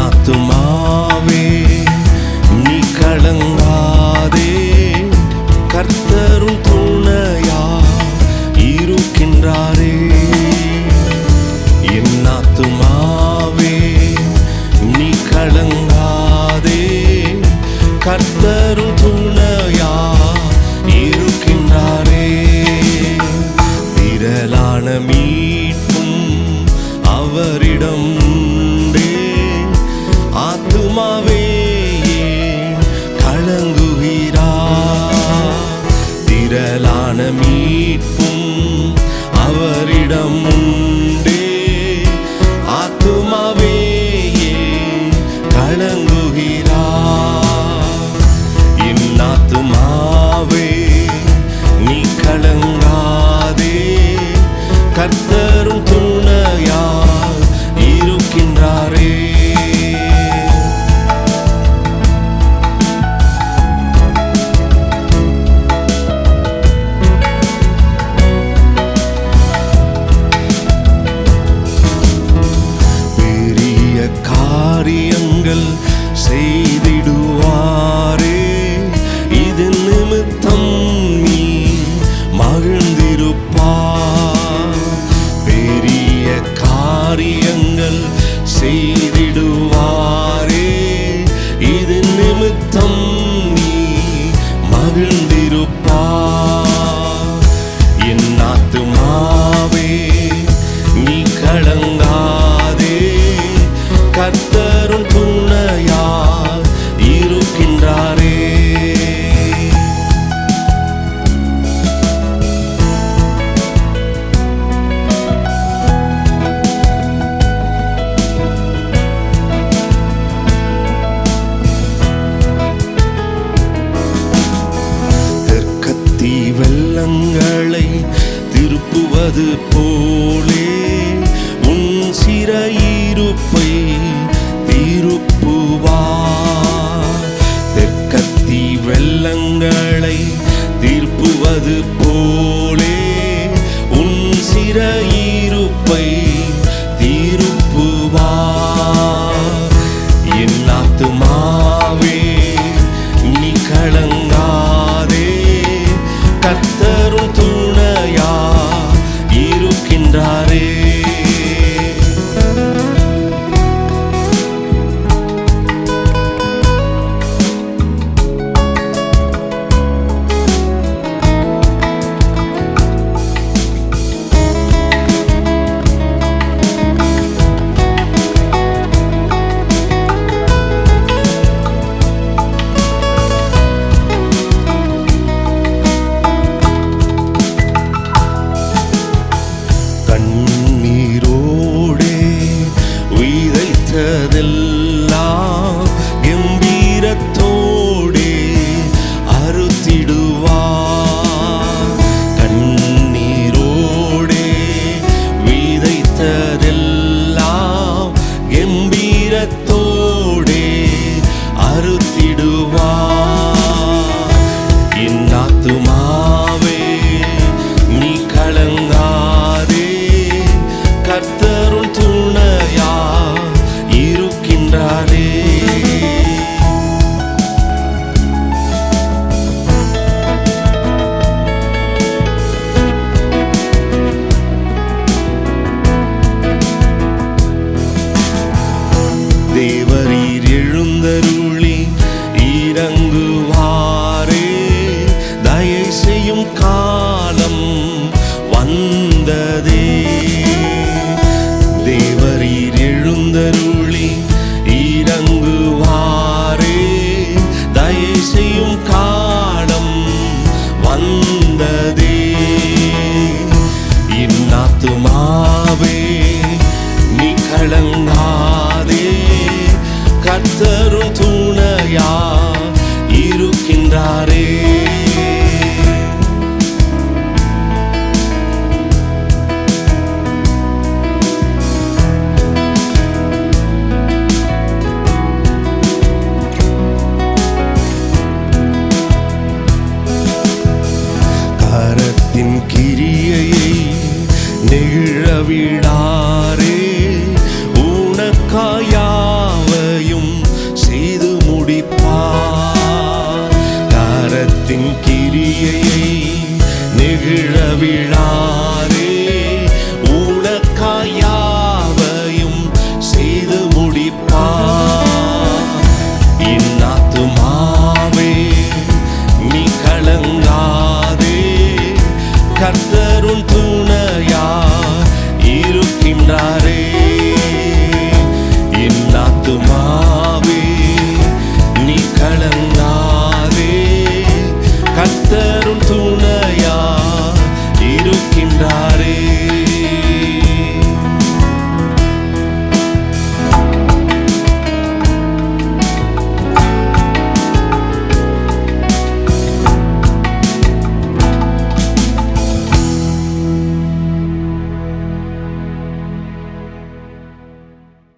கர்த்தராத்துமாவே நீ கலங்காதே. கர்த்தரும் துணையா இருக்கின்றாரே. என் ஆத்துமாவே நீ கலங்காதே. கர்த்தரும் துணையா இருக்கின்றாரே. திரளான மீட்பும் அவரிடம் ஆத்மாவே கலங்குகிறா? திரளான மீட்பு காப்பது போலே உன் சிறையிருப்பை திருப்புவார். தெற்கத்தி வெள்ளங்களை தீர்ப்புவது போலே உன் சிறையிருப்பை தீர்ப்புவார். என் ஆத்துமாவே நீ களங்க வருவாரே தயை செய்யும் காலம் வந்ததே. தேவரீர் எழுந்தருளி நெகிழவிடாரே உனக்காயாவையும் செய்து முடிப்பார். கரத்தின் கிரியையை நெகிழவிடாரே உனக்காயாவையும் செய்து முடிப்பார். இன்னாத்துமாவே நீ கலங்காதே. கர்த்தரும் துணையா இருக்கின்றாரே.